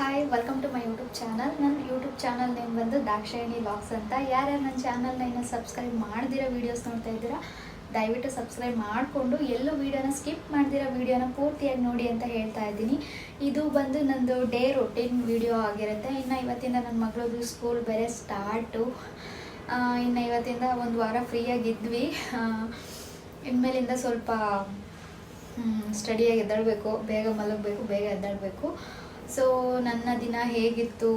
Hi welcome to my YouTube channel ನನ್ನ YouTube channel name ಬಂದು Dakshayani vlogs ಅಂತ. ಯಾರ್ಯಾರು ನನ್ನ ಚಾನಲ್ನ ಇನ್ನೂ ಸಬ್ಸ್ಕ್ರೈಬ್ ಮಾಡ್ದಿರೋ ವೀಡಿಯೋಸ್ ನೋಡ್ತಾ ಇದ್ದೀರಾ, ದಯವಿಟ್ಟು ಸಬ್ಸ್ಕ್ರೈಬ್ ಮಾಡಿಕೊಂಡು ಎಲ್ಲೂ ವೀಡಿಯೋನ ಸ್ಕಿಪ್ ಮಾಡಿದಿರೋ ವೀಡಿಯೋನ ಪೂರ್ತಿಯಾಗಿ ನೋಡಿ ಅಂತ ಹೇಳ್ತಾ ಇದ್ದೀನಿ. ಇದು ಬಂದು ನಂದು ಡೇ ರೊಟೀನ್ ವೀಡಿಯೋ ಆಗಿರುತ್ತೆ. ಇನ್ನು ಇವತ್ತಿಂದ ನನ್ನ ಮಗಳದು ಸ್ಕೂಲ್ ಬೇರೆ ಸ್ಟಾರ್ಟು ಇನ್ನು ಇವತ್ತಿಂದ ಒಂದು ವಾರ ಫ್ರೀಯಾಗಿದ್ವಿ ಇನ್ಮೇಲಿಂದ ಸ್ವಲ್ಪ ಸ್ಟಡಿಯಾಗಿ ಎದ್ದಾಳ್ಬೇಕು. ಬೇಗ ಮಲಗಬೇಕು, ಬೇಗ ಎದ್ದೇಳಬೇಕು. ಸೊ ನನ್ನ ದಿನ ಹೇಗಿತ್ತು?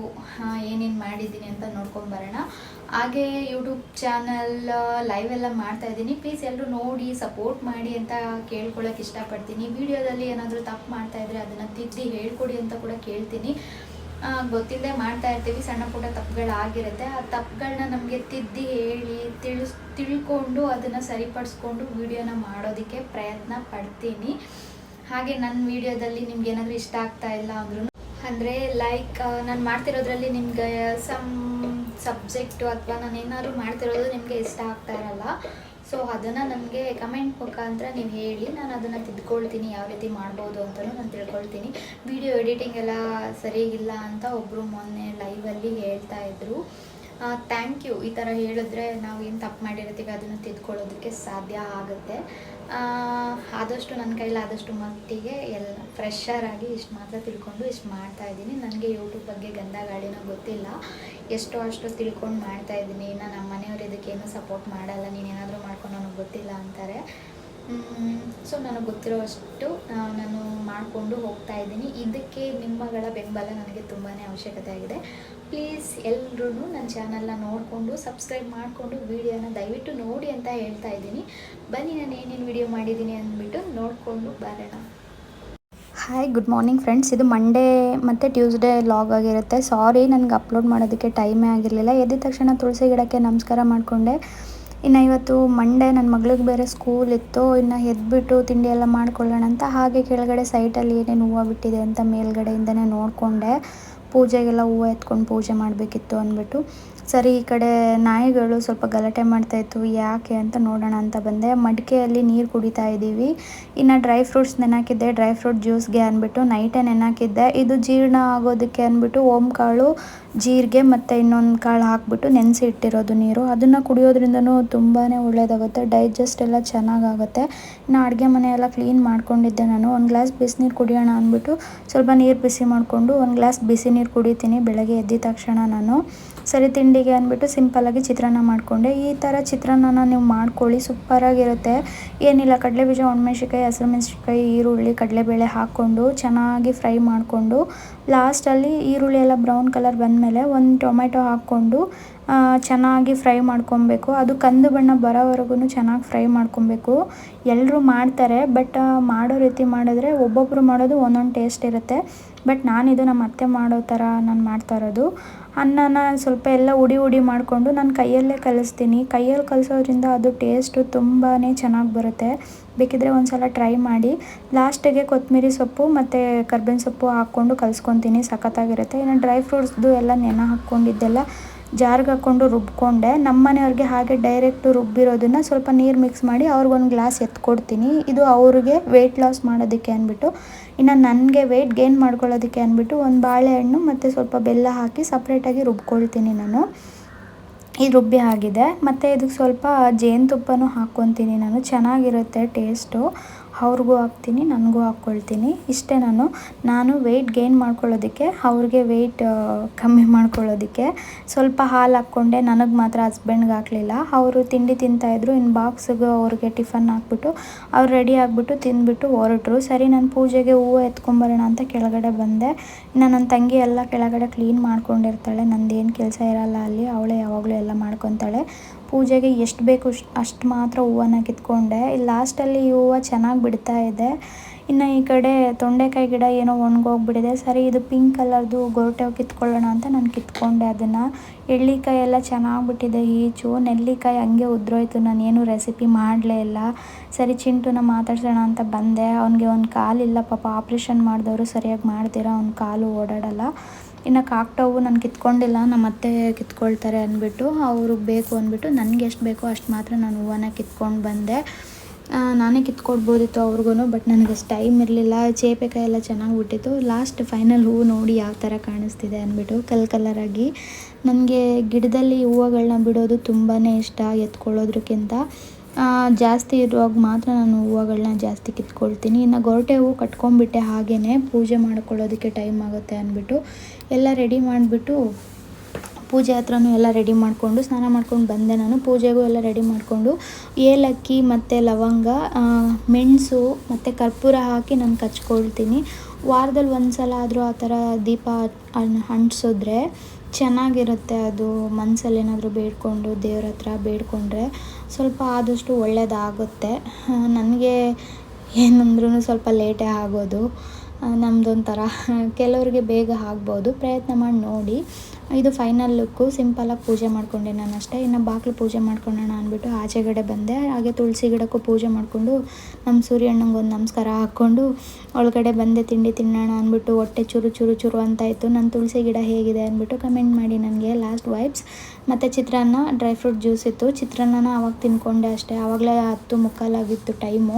ಏನೇನು ಮಾಡಿದ್ದೀನಿ ಅಂತ ನೋಡ್ಕೊಂಬರೋಣ ಹಾಗೆ ಯೂಟ್ಯೂಬ್ ಚಾನಲ್ ಲೈವ್ ಎಲ್ಲ ಮಾಡ್ತಾ ಇದ್ದೀನಿ. ಪ್ಲೀಸ್ ಎಲ್ಲರೂ ನೋಡಿ ಸಪೋರ್ಟ್ ಮಾಡಿ ಅಂತ ಕೇಳ್ಕೊಳ್ಳೋಕೆ ಇಷ್ಟಪಡ್ತೀನಿ. ವಿಡಿಯೋದಲ್ಲಿ ಏನಾದರೂ ತಪ್ಪು ಮಾಡ್ತಾ ಇದ್ರೆ ಅದನ್ನು ತಿದ್ದಿ ಹೇಳ್ಕೊಡಿ ಅಂತ ಕೂಡ ಕೇಳ್ತೀನಿ. ಗೊತ್ತಿಲ್ಲದೆ ಮಾಡ್ತಾ ಇರ್ತೀವಿ. ಸಣ್ಣ ಪುಟ್ಟ ತಪ್ಪುಗಳಾಗಿರುತ್ತೆ. ಆ ತಪ್ಪುಗಳನ್ನ ನಮಗೆ ತಿದ್ದಿ ಹೇಳಿ, ತಿಳಿಸ್, ತಿಳ್ಕೊಂಡು ಅದನ್ನು ಸರಿಪಡಿಸ್ಕೊಂಡು ವಿಡಿಯೋನ ಮಾಡೋದಕ್ಕೆ ಪ್ರಯತ್ನ ಪಡ್ತೀನಿ. ಹಾಗೆ ನನ್ನ ವಿಡಿಯೋದಲ್ಲಿ ನಿಮ್ಗೆ ಏನಾದರೂ ಇಷ್ಟ ಆಗ್ತಾ ಇಲ್ಲ ಅಂದ್ರೂ ಅಂದರೆ ಲೈಕ್ ನಾನು ಮಾಡ್ತಿರೋದ್ರಲ್ಲಿ ನಿಮ್ಗೆ ಸಮ್ ಸಬ್ಜೆಕ್ಟು ಅಥವಾ ನಾನು ಏನಾದ್ರು ಮಾಡ್ತಿರೋದು ನಿಮಗೆ ಇಷ್ಟ ಆಗ್ತಾ ಇರಲ್ಲ. ಸೊ ಅದನ್ನು ನನಗೆ ಕಮೆಂಟ್ ಮುಖಾಂತರ ನೀವು ಹೇಳಿ, ನಾನು ಅದನ್ನು ತಿದ್ಕೊಳ್ತೀನಿ, ಯಾವ ರೀತಿ ಮಾಡ್ಬೋದು ಅಂತಲೂ ನಾನು ತಿಳ್ಕೊಳ್ತೀನಿ. ವಿಡಿಯೋ ಎಡಿಟಿಂಗ್ ಎಲ್ಲ ಸರಿಗಿಲ್ಲ ಅಂತ ಒಬ್ಬರು ಮೊನ್ನೆ ಲೈವಲ್ಲಿ ಹೇಳ್ತಾ ಇದ್ರು. ಥ್ಯಾಂಕ್ ಯು ಈ ಥರ ಹೇಳಿದ್ರೆ ನಾವು ಏನು ತಪ್ಪು ಮಾಡಿರ್ತೀವಿ, ಅದನ್ನು ತಿದ್ಕೊಳ್ಳೋದಕ್ಕೆ ಸಾಧ್ಯ ಆಗುತ್ತೆ. ಆದಷ್ಟು ನನ್ನ ಕೈಲಿ ಆದಷ್ಟು ಮಟ್ಟಿಗೆ ಎಲ್ಲ ಫ್ರೆಶರ್ ಆಗಿ ಇಷ್ಟು ಮಾತ್ರ ತಿಳ್ಕೊಂಡು ಇಷ್ಟು ಮಾಡ್ತಾ ಇದ್ದೀನಿ. ನನಗೆ ಯೂಟ್ಯೂಬ್ ಬಗ್ಗೆ ಗಂಧ ಗಾಳಿನೂ ಗೊತ್ತಿಲ್ಲ. ಎಷ್ಟೋ ಅಷ್ಟು ತಿಳ್ಕೊಂಡು ಮಾಡ್ತಾ ಇದ್ದೀನಿ. ಇನ್ನು ನಮ್ಮ ಮನೆಯವರು ಇದಕ್ಕೇನು ಸಪೋರ್ಟ್ ಮಾಡಲ್ಲ. ನೀನೇನಾದರೂ ಮಾಡ್ಕೊಂಡು ನನಗೆ ಗೊತ್ತಿಲ್ಲ ಅಂತಾರೆ. ಸೊ ನನಗೆ ಗೊತ್ತಿರೋವಷ್ಟು ನಾನು ಮಾಡಿಕೊಂಡು ಹೋಗ್ತಾ ಇದ್ದೀನಿ. ಇದಕ್ಕೆ ನಿಮ್ಮಗಳ ಬೆಂಬಲ ನನಗೆ ತುಂಬಾ ಅವಶ್ಯಕತೆ ಆಗಿದೆ. ಪ್ಲೀಸ್ ಎಲ್ಲರೂ ನನ್ನ ಚಾನಲ್ನ ನೋಡಿಕೊಂಡು ಸಬ್ಸ್ಕ್ರೈಬ್ ಮಾಡಿಕೊಂಡು ವೀಡಿಯೋನ ದಯವಿಟ್ಟು ನೋಡಿ ಅಂತ ಹೇಳ್ತಾ ಇದ್ದೀನಿ. ಬನ್ನಿ, ನಾನು ಏನೇನು ವೀಡಿಯೋ ಮಾಡಿದ್ದೀನಿ ಅಂದ್ಬಿಟ್ಟು ನೋಡಿಕೊಂಡು ಬರೋಣ. ಹಾಯ್ ಗುಡ್ ಮಾರ್ನಿಂಗ್ ಫ್ರೆಂಡ್ಸ್ ಇದು ಮಂಡೇ ಮತ್ತು ಟ್ಯೂಸ್ಡೇ ಲಾಗ್ ಆಗಿರುತ್ತೆ. ಸಾರಿ ನನಗೆ ಅಪ್ಲೋಡ್ ಮಾಡೋದಕ್ಕೆ ಟೈಮೇ ಆಗಿರಲಿಲ್ಲ. ಎದ್ದ ತಕ್ಷಣ ತುಳಸಿ ಗಿಡಕ್ಕೆ ನಮಸ್ಕಾರ ಮಾಡಿಕೊಂಡೆ. ಇನ್ನು ಇವತ್ತು ಮಂಡೇ ನನ್ನ ಮಗಳಿಗೆ ಬೇರೆ ಸ್ಕೂಲ್ ಇತ್ತು, ಇನ್ನು ಎದ್ಬಿಟ್ಟು ತಿಂಡಿ ಎಲ್ಲ ಮಾಡ್ಕೊಳ್ಳೋಣ ಅಂತ ಹಾಗೆ ಕೆಳಗಡೆ ಸೈಟಲ್ಲಿ ಏನೇನು ಹೂವು ಬಿಟ್ಟಿದೆ ಅಂತ ಮೇಲ್ಗಡೆಯಿಂದನೇ ನೋಡಿಕೊಂಡೆ. ಪೂಜೆಗೆಲ್ಲ ಹೂವು ಎತ್ಕೊಂಡು ಪೂಜೆ ಮಾಡಬೇಕಿತ್ತು ಅಂದ್ಬಿಟ್ಟು. ಸರಿ, ಈ ಕಡೆ ನಾಯಿಗಳು ಸ್ವಲ್ಪ ಗಲಾಟೆ ಮಾಡ್ತಾಯಿತ್ತು ಯಾಕೆ ಅಂತ ನೋಡೋಣ ಅಂತ ಬಂದೆ. ಮಡಿಕೆಯಲ್ಲಿ ನೀರು ಕುಡಿತಾ ಇದ್ದೀವಿ. ಇನ್ನು ಡ್ರೈ ಫ್ರೂಟ್ಸ್ ನೆನಾಕಿದ್ದೆ. ಡ್ರೈ ಫ್ರೂಟ್ ಜ್ಯೂಸ್ಗೆ ಅಂದ್ಬಿಟ್ಟು ನೈಟೇ ನೆನಾಕಿದ್ದೆ. ಇದು ಜೀರ್ಣ ಆಗೋದಕ್ಕೆ ಅಂದ್ಬಿಟ್ಟು ಓಮ್ ಕಾಳು, ಜೀರಿಗೆ ಮತ್ತು ಇನ್ನೊಂದು ಕಾಳು ಹಾಕ್ಬಿಟ್ಟು ನೆನೆಸಿ ಇಟ್ಟಿರೋದು ನೀರು. ಅದನ್ನು ಕುಡಿಯೋದ್ರಿಂದನೂ ತುಂಬಾ ಒಳ್ಳೆಯದಾಗುತ್ತೆ ಡೈಜೆಸ್ಟ್ ಎಲ್ಲ ಚೆನ್ನಾಗಾಗುತ್ತೆ. ಇನ್ನು ಅಡುಗೆ ಮನೆಯೆಲ್ಲ ಕ್ಲೀನ್ ಮಾಡ್ಕೊಂಡಿದ್ದೆ ನಾನು. ಒಂದು ಗ್ಲಾಸ್ ಬಿಸಿನೀರು ಕುಡಿಯೋಣ ಅಂದ್ಬಿಟ್ಟು ಸ್ವಲ್ಪ ನೀರು ಬಿಸಿ ಮಾಡಿಕೊಂಡು ಒಂದು ಗ್ಲಾಸ್ ಬಿಸಿ ನೀರು ಕುಡಿತೀನಿ ಬೆಳಗ್ಗೆ ಎದ್ದ ತಕ್ಷಣ ನಾನು. ಸರಿ, ತಿಂಡಿಗೆ ಅಂದ್ಬಿಟ್ಟು ಸಿಂಪಲ್ಲಾಗಿ ಚಿತ್ರಾನ್ನ ಮಾಡಿಕೊಂಡೆ. ಈ ಥರ ಚಿತ್ರಾನ್ನನ ನೀವು ಮಾಡ್ಕೊಳ್ಳಿ, ಸೂಪರಾಗಿರುತ್ತೆ. ಏನಿಲ್ಲ, ಕಡಲೆಬೀಜ ಒಣಮೆಣ್ಸಿಕಾಯಿ ಹಸಿರು ಮೆಣಸಿನ್ಕಾಯಿ, ಈರುಳ್ಳಿ, ಕಡಲೆಬೇಳೆ ಹಾಕ್ಕೊಂಡು ಚೆನ್ನಾಗಿ ಫ್ರೈ ಮಾಡಿಕೊಂಡು ಲಾಸ್ಟಲ್ಲಿ ಈರುಳ್ಳಿ ಎಲ್ಲ ಬ್ರೌನ್ ಕಲರ್ ಬಂದಮೇಲೆ ಒಂದು ಟೊಮೆಟೊ ಹಾಕ್ಕೊಂಡು ಚೆನ್ನಾಗಿ ಫ್ರೈ ಮಾಡ್ಕೊಬೇಕು. ಅದು ಕಂದು ಬಣ್ಣ ಬರೋವರೆಗೂ ಚೆನ್ನಾಗಿ ಫ್ರೈ ಮಾಡ್ಕೊಬೇಕು. ಎಲ್ಲರೂ ಮಾಡ್ತಾರೆ, ಬಟ್ ಮಾಡೋ ರೀತಿ ಮಾಡಿದ್ರೆ ಒಬ್ಬೊಬ್ಬರು ಮಾಡೋದು ಒಂದೊಂದು ಟೇಸ್ಟ್ ಇರುತ್ತೆ. ಬಟ್ ನಾನಿದು ನಮ್ಮ ಅತ್ತೆ ಮಾಡೋ ಥರ ನಾನು ಮಾಡ್ತಾ ಇರೋದು. ಅನ್ನನ ಸ್ವಲ್ಪ ಎಲ್ಲ ಉಡಿ ಉಡಿ ಮಾಡಿಕೊಂಡು ನಾನು ಕೈಯಲ್ಲೇ ಕಲಿಸ್ತೀನಿ. ಕೈಯಲ್ಲಿ ಕಲಿಸೋದ್ರಿಂದ ಅದು ಟೇಸ್ಟು ತುಂಬಾ ಚೆನ್ನಾಗಿ ಬರುತ್ತೆ. ಬೇಕಿದ್ರೆ ಒಂದು ಸಲ ಟ್ರೈ ಮಾಡಿ. ಲಾಸ್ಟಿಗೆ ಕೊತ್ತಂಬರಿ ಸೊಪ್ಪು ಮತ್ತು ಕರ್ಬೇವಿನ ಸೊಪ್ಪು ಹಾಕ್ಕೊಂಡು ಕಲಿಸ್ಕೊತೀನಿ. ಸಖತ್ತಾಗಿರುತ್ತೆ. ಇನ್ನು ಡ್ರೈ ಫ್ರೂಟ್ಸ್ದು ಎಲ್ಲ ನೆನೆ ಹಾಕ್ಕೊಂಡಿದ್ದೆಲ್ಲ ಜಾರ್ಗೆ ಹಾಕ್ಕೊಂಡು ರುಬ್ಕೊಂಡೆ. ನಮ್ಮ ಮನೆಯವ್ರಿಗೆ ಹಾಗೆ ಡೈರೆಕ್ಟು ರುಬ್ಬಿರೋದನ್ನು ಸ್ವಲ್ಪ ನೀರು ಮಿಕ್ಸ್ ಮಾಡಿ ಅವ್ರಿಗೊಂದು ಗ್ಲಾಸ್ ಎತ್ಕೊಡ್ತೀನಿ. ಇದು ಅವ್ರಿಗೆ ವೆಯ್ಟ್ ಲಾಸ್ ಮಾಡೋದಕ್ಕೆ ಅಂದ್ಬಿಟ್ಟು. ಇನ್ನು ನನಗೆ ವೆಯ್ಟ್ ಗೇನ್ ಮಾಡ್ಕೊಳ್ಳೋದಕ್ಕೆ ಅಂದ್ಬಿಟ್ಟು ಒಂದು ಬಾಳೆಹಣ್ಣು ಮತ್ತು ಸ್ವಲ್ಪ ಬೆಲ್ಲ ಹಾಕಿ ಸಪ್ರೇಟಾಗಿ ರುಬ್ಕೊಳ್ತೀನಿ ನಾನು. ಇದು ರುಬ್ಬಿ ಆಗಿದೆ. ಮತ್ತು ಇದಕ್ಕೆ ಸ್ವಲ್ಪ ಜೇನುತುಪ್ಪನೂ ಹಾಕ್ಕೊತೀನಿ ನಾನು. ಚೆನ್ನಾಗಿರುತ್ತೆ ಟೇಸ್ಟು ಅವ್ರಿಗೂ ಹಾಕ್ತೀನಿ, ನನಗೂ ಹಾಕ್ಕೊಳ್ತೀನಿ. ಇಷ್ಟೇ ನಾನು. ನಾನು ವೆಯ್ಟ್ ಗೇನ್ ಮಾಡ್ಕೊಳ್ಳೋದಕ್ಕೆ, ಅವ್ರಿಗೆ ವೆಯ್ಟ್ ಕಮ್ಮಿ ಮಾಡ್ಕೊಳ್ಳೋದಕ್ಕೆ ಸ್ವಲ್ಪ ಹಾಲು ಹಾಕ್ಕೊಂಡೆ. ನನಗೆ ಮಾತ್ರ ಹಸ್ಬೆಂಡ್ಗೆ ಹಾಕಲಿಲ್ಲ. ಅವರು ತಿಂಡಿ ತಿಂತಾಯಿದ್ರು ಇನ್ನು ಬಾಕ್ಸ್ಗೆ ಅವ್ರಿಗೆ ಟಿಫನ್ ಹಾಕ್ಬಿಟ್ಟು, ಅವ್ರು ರೆಡಿ ಆಗಿಬಿಟ್ಟು ತಿಂದ್ಬಿಟ್ಟು ಹೊರಟ್ರು. ಸರಿ, ನಾನು ಪೂಜೆಗೆ ಹೂವು ಎತ್ಕೊಂಬರೋಣ ಅಂತ ಕೆಳಗಡೆ ಬಂದೆ. ಇನ್ನು ನನ್ನ ತಂಗಿ ಎಲ್ಲ ಕೆಳಗಡೆ ಕ್ಲೀನ್ ಮಾಡ್ಕೊಂಡಿರ್ತಾಳೆ. ನಂದೇನು ಕೆಲಸ ಇರಲ್ಲ ಅಲ್ಲಿ. ಅವಳೇ ಯಾವಾಗಲೂ ಎಲ್ಲ ಮಾಡ್ಕೊತಾಳೆ. ಪೂಜೆಗೆ ಎಷ್ಟು ಬೇಕು ಅಷ್ಟು ಮಾತ್ರ ಹೂವನ್ನ ಕಿತ್ಕೊಂಡೆ. ಲಾಸ್ಟಲ್ಲಿ ಈ ಹೂವು ಚೆನ್ನಾಗಿ ಬಿಡ್ತಾ ಇದೆ. ಇನ್ನು ಈ ಕಡೆ ತೊಂಡೆಕಾಯಿ ಗಿಡ ಏನೋ ಒಣಗೋಗ್ಬಿಟ್ಟಿದೆ. ಸರಿ, ಇದು ಪಿಂಕ್ ಕಲರ್ದು ಗೊರಟೆ ಕಿತ್ಕೊಳ್ಳೋಣ ಅಂತ ನಾನು ಕಿತ್ಕೊಂಡೆ ಅದನ್ನು. ಎಳ್ಳಿಕಾಯಿ ಎಲ್ಲ ಚೆನ್ನಾಗಿ ಬಿಟ್ಟಿದೆ ಈಚು. ನೆಲ್ಲಿಕಾಯಿ ಹಂಗೆ ಉದ್ರೋಯ್ತು. ನಾನೇನು ರೆಸಿಪಿ ಮಾಡಲೇ ಇಲ್ಲ. ಸರಿ, ಚಿಂಟುನ ಮಾತಾಡ್ಸೋಣ ಅಂತ ಬಂದೆ. ಅವನಿಗೆ ಒಂದು ಕಾಲಿಲ್ಲ ಪಾಪ ಆಪ್ರೇಷನ್ ಮಾಡಿದವರು ಸರಿಯಾಗಿ ಮಾಡ್ದಿರ ಅವ್ನ ಕಾಲು ಓಡಾಡಲ್ಲ. ಇನ್ನು ಕಾಕ್ಟವು ನಾನು ಕಿತ್ಕೊಂಡಿಲ್ಲ ನಮ್ಮ ಅತ್ತೆ ಕಿತ್ಕೊಳ್ತಾರೆ ಅಂದ್ಬಿಟ್ಟು ಅವ್ರಿಗೆ ಬೇಕು ಅಂದ್ಬಿಟ್ಟು ನನಗೆ ಎಷ್ಟು ಬೇಕೋ ಅಷ್ಟು ಮಾತ್ರ ನಾನು ಹೂವನ್ನ ಕಿತ್ಕೊಂಡು ಬಂದೆ. ನಾನೇ ಕಿತ್ಕೊಡ್ಬೋದಿತ್ತು ಅವ್ರಿಗೂ ಬಟ್ ನನಗೆ ಅಷ್ಟು ಟೈಮ್ ಇರಲಿಲ್ಲ. ಚೇಪೆಕಾಯಿ ಎಲ್ಲ ಚೆನ್ನಾಗಿ ಬಿಟ್ಟಿತ್ತು ಲಾಸ್ಟ್ ಫೈನಲ್ ಹೂವು ನೋಡಿ ಯಾವ ಥರ ಕಾಣಿಸ್ತಿದೆ ಅಂದ್ಬಿಟ್ಟು ಕಲ್ ಕಲರಾಗಿ ನನಗೆ ಗಿಡದಲ್ಲಿ ಹೂವುಗಳನ್ನ ಬಿಡೋದು ತುಂಬಾ ಇಷ್ಟ ಎತ್ಕೊಳ್ಳೋದ್ರಕ್ಕಿಂತ. ಆ, ಜಾಸ್ತಿ ಇರುವಾಗ ಮಾತ್ರ ನಾನು ಹೂವುಗಳನ್ನ ಜಾಸ್ತಿ ಕಿತ್ಕೊಳ್ತೀನಿ. ಇನ್ನು ಗೊರಟೆ ಹೂವು ಕಟ್ಕೊಂಡ್ಬಿಟ್ಟೆ ಹಾಗೇ ಪೂಜೆ ಮಾಡ್ಕೊಳ್ಳೋದಕ್ಕೆ ಟೈಮ್ ಆಗುತ್ತೆ ಅಂದ್ಬಿಟ್ಟು ಎಲ್ಲ ರೆಡಿ ಮಾಡಿಬಿಟ್ಟು ಪೂಜೆ ಹತ್ರನೂ ಎಲ್ಲ ರೆಡಿ ಮಾಡಿಕೊಂಡು, ಸ್ನಾನ ಮಾಡ್ಕೊಂಡು ಬಂದೆ ನಾನು. ಪೂಜೆಗೂ ಎಲ್ಲ ರೆಡಿ ಮಾಡಿಕೊಂಡು, ಏಲಕ್ಕಿ ಮತ್ತು ಲವಂಗ ಮೆಣಸು ಮತ್ತು ಕರ್ಪೂರ ಹಾಕಿ ನಾನು ಕಚ್ಕೊಳ್ತೀನಿ. ವಾರದಲ್ಲಿ ಒಂದು ಸಲ ಆದರೂ ಆ ಥರ ದೀಪ ಅಂಟಿಸಿದ್ರೆ ಚೆನ್ನಾಗಿರುತ್ತೆ ಅದು. ಮನಸ್ಸಲ್ಲಿ ಏನಾದರೂ ಬೇಡ್ಕೊಂಡು, ದೇವ್ರ ಹತ್ರ ಬೇಡ್ಕೊಂಡ್ರೆ ಸ್ವಲ್ಪ ಆದಷ್ಟು ಒಳ್ಳೆಯದಾಗುತ್ತೆ ನನಗೆ ಏನಂದ್ರೂ ಸ್ವಲ್ಪ ಲೇಟೇ ಆಗೋದು. ನಮ್ಮದೊಂಥರ ಕೆಲವ್ರಿಗೆ ಬೇಗ ಆಗ್ಬೋದು. ಪ್ರಯತ್ನ ಮಾಡಿ ನೋಡಿ. ಇದು ಫೈನಲ್ ಲುಕ್ಕು ಸಿಂಪಲಾಗಿ ಪೂಜೆ ಮಾಡಿಕೊಂಡೆ ನಾನು ಅಷ್ಟೇ ಇನ್ನು ಬಾಗಿಲು ಪೂಜೆ ಮಾಡ್ಕೊಳ್ಳೋಣ ಅಂದ್ಬಿಟ್ಟು ಆಚೆಗಡೆ ಬಂದೆ. ಹಾಗೆ ತುಳಸಿ ಗಿಡಕ್ಕೂ ಪೂಜೆ ಮಾಡಿಕೊಂಡು ನಮ್ಮ ಸೂರ್ಯಣ್ಣಂಗೆ ಒಂದು ನಮಸ್ಕಾರ ಹಾಕ್ಕೊಂಡು ಒಳಗಡೆ ಬಂದೆ, ತಿಂಡಿ ತಿನ್ನೋಣ ಅಂದ್ಬಿಟ್ಟು ಹೊಟ್ಟೆ ಚೂರು ಚೂರು ಚೂರು ಅಂತ ಇತ್ತು. ನನ್ನ ತುಳಸಿ ಗಿಡ ಹೇಗಿದೆ ಅಂದ್ಬಿಟ್ಟು ಕಮೆಂಟ್ ಮಾಡಿ ನನಗೆ. ಲಾಸ್ಟ್ ವೈಬ್ಸ್ ಮತ್ತು ಚಿತ್ರಾನ್ನ ಡ್ರೈ ಫ್ರೂಟ್ ಜ್ಯೂಸ್ ಇತ್ತು. ಚಿತ್ರಾನ್ನನ ಅವಾಗ ತಿನ್ಕೊಂಡೆ ಅಷ್ಟೇ. ಆವಾಗಲೇ ಹತ್ತು ಮುಕ್ಕಾಲಾಗಿತ್ತು ಟೈಮು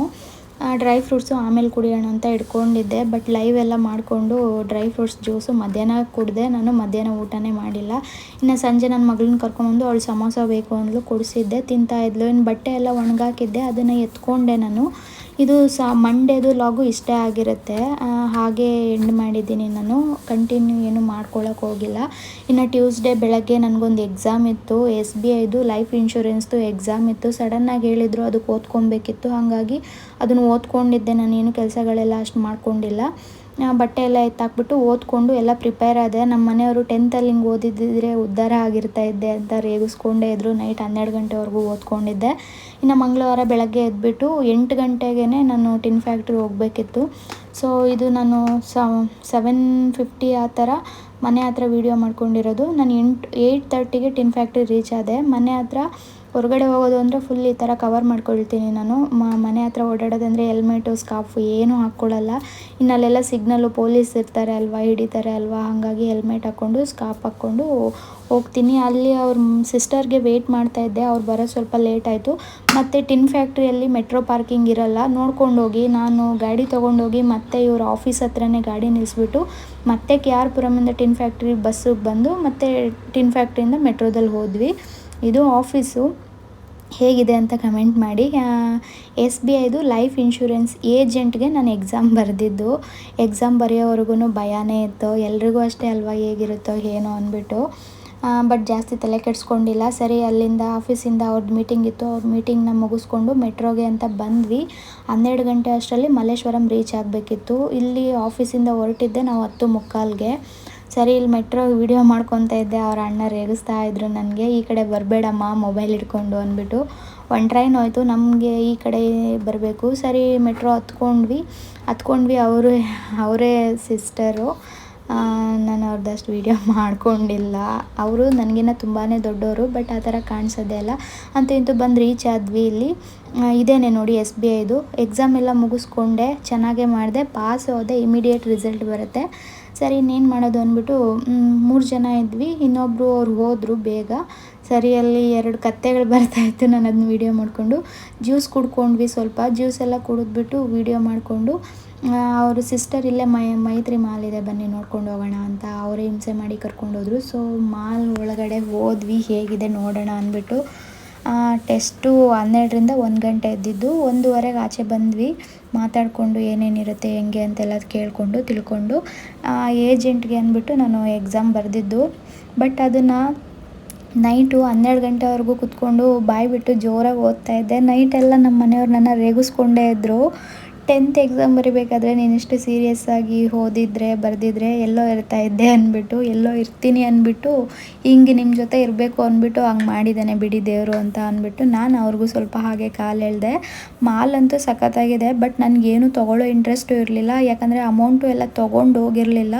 ಡ್ರೈ ಫ್ರೂಟ್ಸು ಆಮೇಲೆ ಕುಡಿಯೋಣ ಅಂತ ಇಟ್ಕೊಂಡಿದ್ದೆ, ಬಟ್ ಲೈವ್ ಎಲ್ಲ ಮಾಡಿಕೊಂಡು ಡ್ರೈ ಫ್ರೂಟ್ಸ್ ಜ್ಯೂಸು ಮಧ್ಯಾಹ್ನ ಕುಡಿದೆ, ನಾನು ಮಧ್ಯಾಹ್ನ ಊಟನೇ ಮಾಡಿಲ್ಲ. ಇನ್ನು ಸಂಜೆ ನನ್ನ ಮಗಳನ್ನ ಕರ್ಕೊಂಬಂದು ಅವಳು ಸಮೋಸ ಬೇಕು ಅಂದ್ಲು, ಕೊಡಿಸಿದ್ದೆ ತಿಂತಾಯಿದ್ಲು ಇನ್ನು ಬಟ್ಟೆ ಎಲ್ಲ ಒಣಗಾಕಿದ್ದೆ, ಅದನ್ನು ಎತ್ಕೊಂಡೆ ನಾನು. ಇದು ಸ ಮಂಡೇದು ಲಾಗು ಇಷ್ಟೇ ಆಗಿರುತ್ತೆ. ಹಾಗೆ ಎಂಡ್ ಮಾಡಿದ್ದೀನಿ ನಾನು. ಕಂಟಿನ್ಯೂ ಏನು ಮಾಡ್ಕೊಳಕ್ಕೆ ಹೋಗಿಲ್ಲ. ಇನ್ನು ಟ್ಯೂಸ್ಡೇ ಬೆಳಗ್ಗೆ ನನಗೊಂದು ಎಕ್ಸಾಮ್ ಇತ್ತು. ಎಸ್ ಬಿ ಐದು ಲೈಫ್ ಇನ್ಶೂರೆನ್ಸ್ದು ಎಕ್ಸಾಮ್ ಇತ್ತು. ಸಡನ್ನಾಗಿ ಹೇಳಿದರು ಅದಕ್ಕೆ ಓದ್ಕೊಬೇಕಿತ್ತು. ಹಾಗಾಗಿ ಅದನ್ನು ಓದ್ಕೊಂಡಿದ್ದೆ. ನಾನೇನು ಕೆಲಸಗಳೆಲ್ಲ ಅಷ್ಟು ಮಾಡ್ಕೊಂಡಿಲ್ಲ. ಬಟ್ಟೆ ಎಲ್ಲ ಎತ್ತಾಕ್ಬಿಟ್ಟು ಓದ್ಕೊಂಡು ಎಲ್ಲ ಪ್ರಿಪೇರ್ ಆದೆ. ನಮ್ಮ ಮನೆಯವರು ಟೆಂತಲ್ಲಿ ಹಿಂಗೆ ಓದಿದ್ದಿದ್ರೆ ಉದ್ಧಾರ ಆಗಿರ್ತಾ ಇದ್ದೆ ಅಂತ ರೇಗಿಸ್ಕೊಂಡೇ ಇದ್ದರು ನೈಟ್ ಹನ್ನೆರಡು ಗಂಟೆವರೆಗೂ ಓದ್ಕೊಂಡಿದ್ದೆ. ಇನ್ನು ಮಂಗಳವಾರ ಬೆಳಗ್ಗೆ ಎದ್ಬಿಟ್ಟು ಎಂಟು ಗಂಟೆಗೇ ನಾನು ಟಿನ್ ಫ್ಯಾಕ್ಟ್ರಿ ಹೋಗಬೇಕಿತ್ತು. ಸೊ ಇದು ನಾನು ಸೆವೆನ್ ಫಿಫ್ಟಿ ಆ ಥರ ಮನೆ ಹತ್ರ ವೀಡಿಯೋ ಮಾಡ್ಕೊಂಡಿರೋದು. ನಾನು ಎಂಟು ಏಯ್ಟ್ ತರ್ಟಿಗೆ ಟಿನ್ ಫ್ಯಾಕ್ಟ್ರಿ ರೀಚ್ ಆದೆ. ಮನೆ ಹತ್ರ ಹೊರಗಡೆ ಹೋಗೋದು ಅಂದರೆ ಫುಲ್ ಈ ಥರ ಕವರ್ ಮಾಡ್ಕೊಳ್ತೀನಿ ನಾನು. ಮನೆ ಹತ್ರ ಓಡಾಡೋದಂದರೆ ಹೆಲ್ಮೆಟು ಸ್ಕಾಫು ಏನೂ ಹಾಕ್ಕೊಳ್ಳಲ್ಲ ಇನ್ನಲ್ಲೆಲ್ಲ ಸಿಗ್ನಲ್ಲು ಪೊಲೀಸ್ ಇರ್ತಾರೆ ಅಲ್ವಾ, ಹಿಡಿತಾರೆ ಅಲ್ವಾ, ಹಾಗಾಗಿ ಹೆಲ್ಮೆಟ್ ಹಾಕ್ಕೊಂಡು ಸ್ಕಾಫ್ ಹಾಕ್ಕೊಂಡು ಹೋಗ್ತೀನಿ. ಅಲ್ಲಿ ಅವ್ರ ಸಿಸ್ಟರ್ಗೆ ವೆಯ್ಟ್ ಮಾಡ್ತಾ ಇದ್ದೆ, ಅವ್ರು ಬರೋ ಸ್ವಲ್ಪ ಲೇಟ್ ಆಯಿತು. ಮತ್ತು ಟಿನ್ ಫ್ಯಾಕ್ಟ್ರಿಯಲ್ಲಿ ಮೆಟ್ರೋ ಪಾರ್ಕಿಂಗ್ ಇರಲ್ಲ ನೋಡ್ಕೊಂಡು ಹೋಗಿ ನಾನು ಗಾಡಿ ತೊಗೊಂಡೋಗಿ ಮತ್ತೆ ಇವ್ರ ಆಫೀಸ್ ಹತ್ರನೇ ಗಾಡಿ ನಿಲ್ಲಿಸ್ಬಿಟ್ಟು ಮತ್ತೆ ಕೆ ಆರ್ ಪುರಮಿಂದ ಟಿನ್ ಫ್ಯಾಕ್ಟ್ರಿ ಬಸ್ಸಿಗೆ ಬಂದು ಮತ್ತೆ ಟಿನ್ ಫ್ಯಾಕ್ಟ್ರಿಯಿಂದ ಮೆಟ್ರೋದಲ್ಲಿ ಹೋದ್ವಿ. ಇದು ಆಫೀಸು ಹೇಗಿದೆ ಅಂತ ಕಮೆಂಟ್ ಮಾಡಿ. ಎಸ್ ಬಿ ಐದು ಲೈಫ್ ಇನ್ಶೂರೆನ್ಸ್ ಏಜೆಂಟ್ಗೆ ನಾನು ಎಕ್ಸಾಮ್ ಬರೆದಿದ್ದು. ಎಕ್ಸಾಮ್ ಬರೆಯೋವರೆಗೂ ಭಯನೇ ಇತ್ತು. ಎಲ್ರಿಗೂ ಅಷ್ಟೇ ಅಲ್ವಾ ಹೇಗಿರುತ್ತೋ ಏನೋ ಅಂದ್ಬಿಟ್ಟು ಬಟ್ ಜಾಸ್ತಿ ತಲೆ ಕೆಡಿಸ್ಕೊಂಡಿಲ್ಲ. ಸರಿ, ಅಲ್ಲಿಂದ ಆಫೀಸಿಂದ ಅವ್ರದ್ದು ಮೀಟಿಂಗ್ ಇತ್ತು. ಅವ್ರ ಮೀಟಿಂಗ್ನ ಮುಗಿಸ್ಕೊಂಡು ಮೆಟ್ರೋಗೆ ಅಂತ ಬಂದ್ವಿ. ಹನ್ನೆರಡು ಗಂಟೆ ಅಷ್ಟರಲ್ಲಿ ಮಲ್ಲೇಶ್ವರಂ ರೀಚ್ ಆಗಬೇಕಿತ್ತು. ಇಲ್ಲಿ ಆಫೀಸಿಂದ ಹೊರಟಿದ್ದೆ ನಾವು ಹತ್ತು ಮುಕ್ಕಾಲ್ಗೆ. ಸರಿ, ಇಲ್ಲಿ ಮೆಟ್ರೋ ವಿಡಿಯೋ ಮಾಡ್ಕೊತಾ ಇದ್ದೆ, ಅವ್ರ ಅಣ್ಣ ರೇಗಿಸ್ತಾ ಇದ್ರು ನನಗೆ, ಈ ಕಡೆ ಬರಬೇಡಮ್ಮ ಮೊಬೈಲ್ ಹಿಡ್ಕೊಂಡು ಅಂದ್ಬಿಟ್ಟು. ಒನ್ ಟ್ರೈನ್ ಹೋಯ್ತು, ನಮಗೆ ಈ ಕಡೆ ಬರಬೇಕು. ಸರಿ, ಮೆಟ್ರೋ ಹತ್ಕೊಂಡ್ವಿ. ಹತ್ಕೊಂಡ್ವಿ, ಅವರು, ಅವರೇ ಸಿಸ್ಟರು ನಾನು ಅವ್ರದ್ದಷ್ಟು ವೀಡಿಯೋ ಮಾಡ್ಕೊಂಡಿಲ್ಲ. ಅವರು ನನಗಿನ್ನ ತುಂಬಾ ದೊಡ್ಡವರು ಬಟ್ ಆ ಥರ ಕಾಣಿಸೋದೇ ಇಲ್ಲ. ಅಂತ ಇಂತೂ ಬಂದು ರೀಚ್ ಆದ್ವಿ ಇಲ್ಲಿ. ಇದೇನೆ ನೋಡಿ ಎಸ್ ಬಿ ಐದು ಎಕ್ಸಾಮ್ ಎಲ್ಲ ಮುಗಿಸ್ಕೊಂಡೆ, ಚೆನ್ನಾಗೇ ಮಾಡಿದೆ ಪಾಸ್ ಹೋದೆ ಇಮಿಡಿಯೇಟ್ ರಿಸಲ್ಟ್ ಬರುತ್ತೆ. ಸರಿ ಇನ್ನೇನು ಮಾಡೋದು ಅಂದ್ಬಿಟ್ಟು ಮೂರು ಜನ ಇದ್ವಿ. ಇನ್ನೊಬ್ಬರು ಅವ್ರು ಹೋದರು ಬೇಗ. ಸರಿ, ಅಲ್ಲಿ ಎರಡು ಕತ್ತೆಗಳು ಬರ್ತಾಯಿತ್ತು ನಾನು ಅದನ್ನ ವೀಡಿಯೋ ಮಾಡಿಕೊಂಡು ಜ್ಯೂಸ್ ಕುಡ್ಕೊಂಡ್ವಿ ಸ್ವಲ್ಪ. ಜ್ಯೂಸ್ ಎಲ್ಲ ಕುಡಿದ್ಬಿಟ್ಟು ವೀಡಿಯೋ ಮಾಡಿಕೊಂಡು ಅವರು ಸಿಸ್ಟರ್ ಇಲ್ಲೇ ಮೈ, ಮೈತ್ರಿ ಮಾಲ್ ಇದೆ ಬನ್ನಿ, ನೋಡ್ಕೊಂಡು ಹೋಗೋಣ ಅಂತ ಅವರೇ ಹಿಂಸೆ ಮಾಡಿ ಕರ್ಕೊಂಡೋದ್ರು. ಸೊ ಮಾಲ್ ಒಳಗಡೆ ಹೋದ್ವಿ, ಹೇಗಿದೆ ನೋಡೋಣ ಅಂದ್ಬಿಟ್ಟು. ಟೆಸ್ಟು ಹನ್ನೆರಡರಿಂದ ಒಂದು ಗಂಟೆ ಇದ್ದಿದ್ದು, ಒಂದೂವರೆಗೆ ಆಚೆ ಬಂದ್ವಿ. ಮಾತಾಡಿಕೊಂಡು ಏನೇನಿರುತ್ತೆ ಹೆಂಗೆ ಅಂತೆಲ್ಲ ಕೇಳಿಕೊಂಡು, ತಿಳ್ಕೊಂಡು ಏಜೆಂಟ್ಗೆ ಅಂದ್ಬಿಟ್ಟು ನಾನು ಎಕ್ಸಾಮ್ ಬರೆದಿದ್ದು. ಬಟ್ ಅದನ್ನು ನೈಟು ಹನ್ನೆರಡು ಗಂಟೆವರೆಗೂ ಕುತ್ಕೊಂಡು ಬಾಯಿ ಬಿಟ್ಟು ಜೋರಾಗಿ ಓದ್ತಾ ಇದ್ದೆ. ನೈಟೆಲ್ಲ ನಮ್ಮ ಮನೆಯವ್ರು ನನ್ನ ರೇಗಿಸ್ಕೊಂಡೇ ಇದ್ದರು ಟೆಂತ್ ಎಕ್ಸಾಮ್ ಬರಿಬೇಕಾದ್ರೆ ನೀನಿಷ್ಟು ಸೀರಿಯಸ್ ಆಗಿ ಓದಿದ್ರೆ, ಬರೆದಿದ್ರೆ ಎಲ್ಲೋ ಇರ್ತಾ ಇದ್ದೆ ಅಂದ್ಬಿಟ್ಟು ಎಲ್ಲೋ ಇರ್ತೀನಿ ಅಂದ್ಬಿಟ್ಟು ಹಿಂಗೆ ನಿಮ್ಮ ಜೊತೆ ಇರಬೇಕು ಅಂದ್ಬಿಟ್ಟು ಹಂಗೆ ಮಾಡಿದ್ದಾನೆ ಬಿಡಿ ದೇವರು ಅಂತ ಅಂದ್ಬಿಟ್ಟು ನಾನು ಅವ್ರಿಗೂ ಸ್ವಲ್ಪ ಹಾಗೆ ಕಾಲು ಹೇಳಿದೆ. ಮಾಲ್ ಅಂತೂ ಸಖತ್ತಾಗಿದೆ ಬಟ್ ನನಗೇನು ತೊಗೊಳ್ಳೋ ಇಂಟ್ರೆಸ್ಟು ಇರಲಿಲ್ಲ. ಯಾಕಂದರೆ ಅಮೌಂಟು ಎಲ್ಲ ತೊಗೊಂಡು ಹೋಗಿರಲಿಲ್ಲ.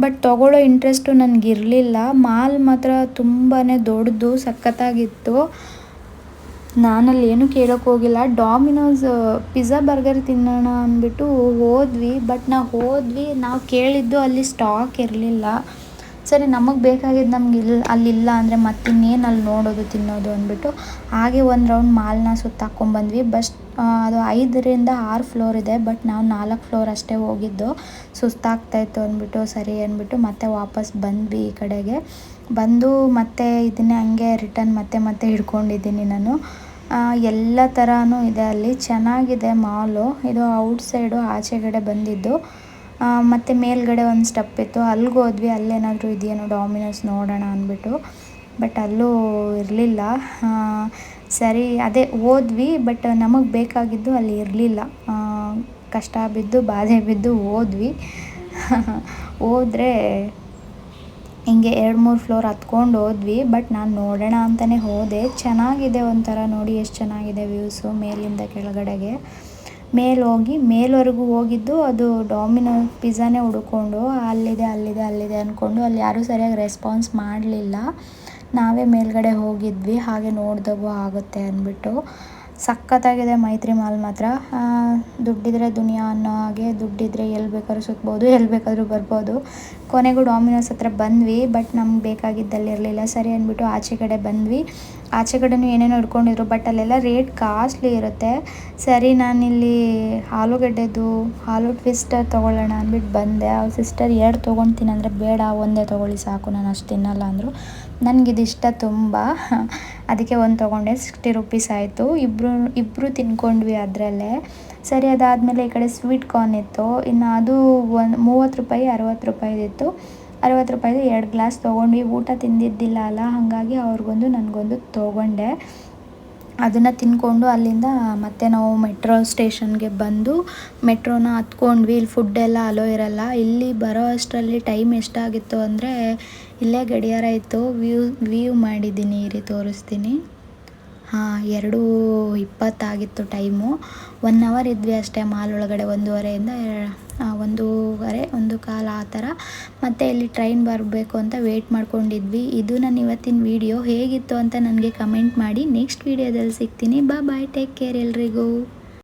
ಬಟ್ ತೊಗೊಳ್ಳೋ ಇಂಟ್ರೆಸ್ಟು ನನಗಿರಲಿಲ್ಲ. ಮಾಲ್ ಮಾತ್ರ ತುಂಬಾ ದೊಡ್ಡದು, ಸಖತ್ತಾಗಿತ್ತು. ನಾನಲ್ಲಿ ಏನು ಕೇಳೋಕೆ ಹೋಗಿಲ್ಲ. ಡಾಮಿನೋಸ್ ಪಿಜ್ಜಾ ಬರ್ಗರ್ ತಿನ್ನೋಣ ಅಂದ್ಬಿಟ್ಟು ಹೋದ್ವಿ. ಬಟ್ ನಾವು ಹೋದ್ವಿ, ನಾವು ಕೇಳಿದ್ದು ಅಲ್ಲಿ ಸ್ಟಾಕ್ ಇರಲಿಲ್ಲ. ಸರಿ, ನಮಗೆ ಬೇಕಾಗಿದ್ದು ನಮ್ಗೆ ಇಲ್ಲ ಅಲ್ಲಿಲ್ಲ ಅಂದರೆ ಮತ್ತಿನ್ನೇನು ಅಲ್ಲಿ ನೋಡೋದು, ತಿನ್ನೋದು ಅಂದ್ಬಿಟ್ಟು ಹಾಗೆ ಒಂದು ರೌಂಡ್ ಮಾಲ್ನ ಸುತ್ತಾಕೊಂಡ್ಬಂದ್ವಿ ಬಸ್ ಅದು ಐದರಿಂದ ಆರು ಫ್ಲೋರ್ ಇದೆ ಬಟ್ ನಾವು ನಾಲ್ಕು ಫ್ಲೋರ್ ಅಷ್ಟೇ ಹೋಗಿದ್ದು. ಸುಸ್ತಾಗ್ತಾಯಿತ್ತು ಅಂದ್ಬಿಟ್ಟು, ಸರಿ ಅಂದ್ಬಿಟ್ಟು ಮತ್ತೆ ವಾಪಸ್ ಬಂದ್ವಿ ಈ ಕಡೆಗೆ. ಬಂದು ಮತ್ತೆ ಇದನ್ನೇ ಹಂಗೆ ರಿಟರ್ನ್ ಮತ್ತೆ ಮತ್ತೆ ಹಿಡ್ಕೊಂಡಿದ್ದೀನಿ ನಾನು. ಎಲ್ಲ ಥರನೂ ಇದೆ ಅಲ್ಲಿ. ಚೆನ್ನಾಗಿದೆ ಮಾಲು. ಇದು ಔಟ್ ಸೈಡು ಆಚೆಗಡೆ ಬಂದಿದ್ದು. ಮತ್ತು ಮೇಲ್ಗಡೆ ಒಂದು ಸ್ಟೆಪ್ ಇತ್ತು. ಅಲ್ಲಿಗೆ ಹೋದ್ವಿ. ಅಲ್ಲೇನಾದರೂ ಇದೆಯೇನೋ ಡಾಮಿನೋಸ್ ನೋಡೋಣ ಅಂದ್ಬಿಟ್ಟು. ಬಟ್ ಅಲ್ಲೂ ಇರಲಿಲ್ಲ. ಸರಿ, ಅದೇ ಹೋದ್ವಿ. ಬಟ್ ನಮಗೆ ಬೇಕಾಗಿದ್ದು ಅಲ್ಲಿ ಇರಲಿಲ್ಲ. ಕಷ್ಟ ಬಿದ್ದು ಬಾಧೆ ಬಿದ್ದು ಹೋದ್ವಿ. ಹೋದ್ರೆ ಹಿಂಗೆ ಎರಡು ಮೂರು ಫ್ಲೋರ್ ಹತ್ಕೊಂಡು ಹೋದ್ವಿ, ಬಟ್ ನಾನು ನೋಡೋಣ ಅಂತಲೇ ಹೋದೆ. ಚೆನ್ನಾಗಿದೆ ಒಂಥರ ನೋಡಿ ಎಷ್ಟು ಚೆನ್ನಾಗಿದೆ ವ್ಯೂಸು ಮೇಲಿಂದ ಕೆಳಗಡೆಗೆ. ಮೇಲೆ ಹೋಗಿ, ಮೇಲ್ವರೆಗೂ ಹೋಗಿದ್ದು ಅದು ಡಾಮಿನೋ ಪಿಜ್ಜಾನೇ ಹುಡುಕೊಂಡು, ಅಲ್ಲಿದೆ ಅಲ್ಲಿದೆ ಅಲ್ಲಿದೆ ಅಂದ್ಕೊಂಡು ಅಲ್ಲಿ ಯಾರೂ ಸರಿಯಾಗಿ ರೆಸ್ಪಾನ್ಸ್ ಮಾಡಲಿಲ್ಲ. ನಾವೇ ಮೇಲ್ಗಡೆ ಹೋಗಿದ್ವಿ, ಹಾಗೆ ನೋಡಿದಾಗು ಆಗುತ್ತೆ ಅಂದ್ಬಿಟ್ಟು. ಸಖತ್ತಾಗಿದೆ ಮೈತ್ರಿ ಮಾಲ್ ಮಾತ್ರ. ದುಡ್ಡಿದ್ರೆ ದುನಿಯಾ ಅನ್ನೋ ಹಾಗೆ, ದುಡ್ಡಿದ್ರೆ ಎಲ್ಲಿ ಬೇಕಾದ್ರೂ ಸುತ್ಬೋದು ಎಲ್ಲಿ ಬೇಕಾದರೂ ಬರ್ಬೋದು. ಕೊನೆಗೂ ಡಾಮಿನೋಸ್ ಹತ್ರ ಬಂದ್ವಿ ಬಟ್ ನಮ್ಗೆ ಬೇಕಾಗಿದ್ದಲ್ಲಿ ಇರಲಿಲ್ಲ. ಸರಿ ಅಂದ್ಬಿಟ್ಟು ಆಚೆ ಕಡೆ ಬಂದ್ವಿ. ಆಚೆ ಕಡೆನೂ ಏನೇನೋ ಇಟ್ಕೊಂಡಿದ್ರು ಬಟ್ ಅಲ್ಲೆಲ್ಲ ರೇಟ್ ಕಾಸ್ಟ್ಲಿ ಇರುತ್ತೆ. ಸರಿ, ನಾನಿಲ್ಲಿ ಆಲೂಗಡ್ಡೆದು ಆಲೂ ಟ್ವಿಸ್ಟರ್ ತೊಗೊಳ್ಳೋಣ ಅಂದ್ಬಿಟ್ಟು ಬಂದೆ. ಅವ್ರ ಸಿಸ್ಟರ್ ಎರಡು ತೊಗೊಳ್ತೀನಿ ಅಂದರೆ ಬೇಡ, ಒಂದೇ ತೊಗೊಳ್ಳಿ ಸಾಕು, ನಾನು ಅಷ್ಟು ತಿನ್ನಲ್ಲ ಅಂದರು. ನನಗಿದಿಷ್ಟ ತುಂಬ. ಅದಕ್ಕೆ ಒಂದು ತೊಗೊಂಡೆ ಸಿಕ್ಸ್ಟಿ ರುಪೀಸ್ ಆಯಿತು. ಇಬ್ಬರು ಇಬ್ಬರು ತಿನ್ಕೊಂಡ್ವಿ ಅದರಲ್ಲೇ. ಸರಿ, ಅದಾದಮೇಲೆ ಈ ಕಡೆ ಸ್ವೀಟ್ ಕಾರ್ನ್ ಇತ್ತು. ಇನ್ನು ಅದು ಒಂದು ಮೂವತ್ತು ರೂಪಾಯಿ, ಅರವತ್ತು ರೂಪಾಯಿದಿತ್ತು ಅರವತ್ತು ರೂಪಾಯಿದು ಎರಡು ಗ್ಲಾಸ್ ತೊಗೊಂಡ್ವಿ. ಊಟ ತಿಂದಿದ್ದಿಲ್ಲ ಅಲ್ಲ. ಹಾಗಾಗಿ ಅವ್ರಿಗೊಂದು, ನನಗೊಂದು ತೊಗೊಂಡೆ. ಅದನ್ನು ತಿನ್ಕೊಂಡು ಅಲ್ಲಿಂದ ಮತ್ತೆ ನಾವು ಮೆಟ್ರೋ ಸ್ಟೇಷನ್ಗೆ ಬಂದು ಮೆಟ್ರೋನ ಹತ್ಕೊಂಡ್ವಿ. ಇಲ್ಲಿ ಫುಡ್ ಎಲ್ಲ ಅಲೋ ಇರಲ್ಲ. ಇಲ್ಲಿ ಬರೋ ಅಷ್ಟರಲ್ಲಿ ಟೈಮ್ ಎಷ್ಟಾಗಿತ್ತು ಅಂದರೆ ಇಲ್ಲೇ ಗಡಿಯಾರ ಇತ್ತು. ವ್ಯೂ ವ್ಯೂ ಮಾಡಿದ್ದೀನಿ ಇರಿ ತೋರಿಸ್ತೀನಿ. ಹಾಂ, ಎರಡು ಇಪ್ಪತ್ತಾಗಿತ್ತು ಟೈಮು. ಒನ್ ಅವರ್ ಇದ್ವಿ ಅಷ್ಟೇ ಮಾಲ್ ಒಳಗಡೆ ಒಂದೂವರೆಯಿಂದ ಒಂದೂವರೆ, ಒಂದು ಕಾಲ ಆ ಥರ. ಮತ್ತು ಇಲ್ಲಿ ಟ್ರೈನ್ ಬರಬೇಕು ಅಂತ ವೆಯ್ಟ್ ಮಾಡ್ಕೊಂಡಿದ್ವಿ. ಇದು ನನ್ನ ಇವತ್ತಿನ ವಿಡಿಯೋ ಹೇಗಿತ್ತು ಅಂತ ನನಗೆ ಕಮೆಂಟ್ ಮಾಡಿ. ನೆಕ್ಸ್ಟ್ ವೀಡಿಯೋದಲ್ಲಿ ಸಿಗ್ತೀನಿ. ಬಾ ಬಾಯ್ ಟೇಕ್ ಕೇರ್ ಎಲ್ರಿಗೂ.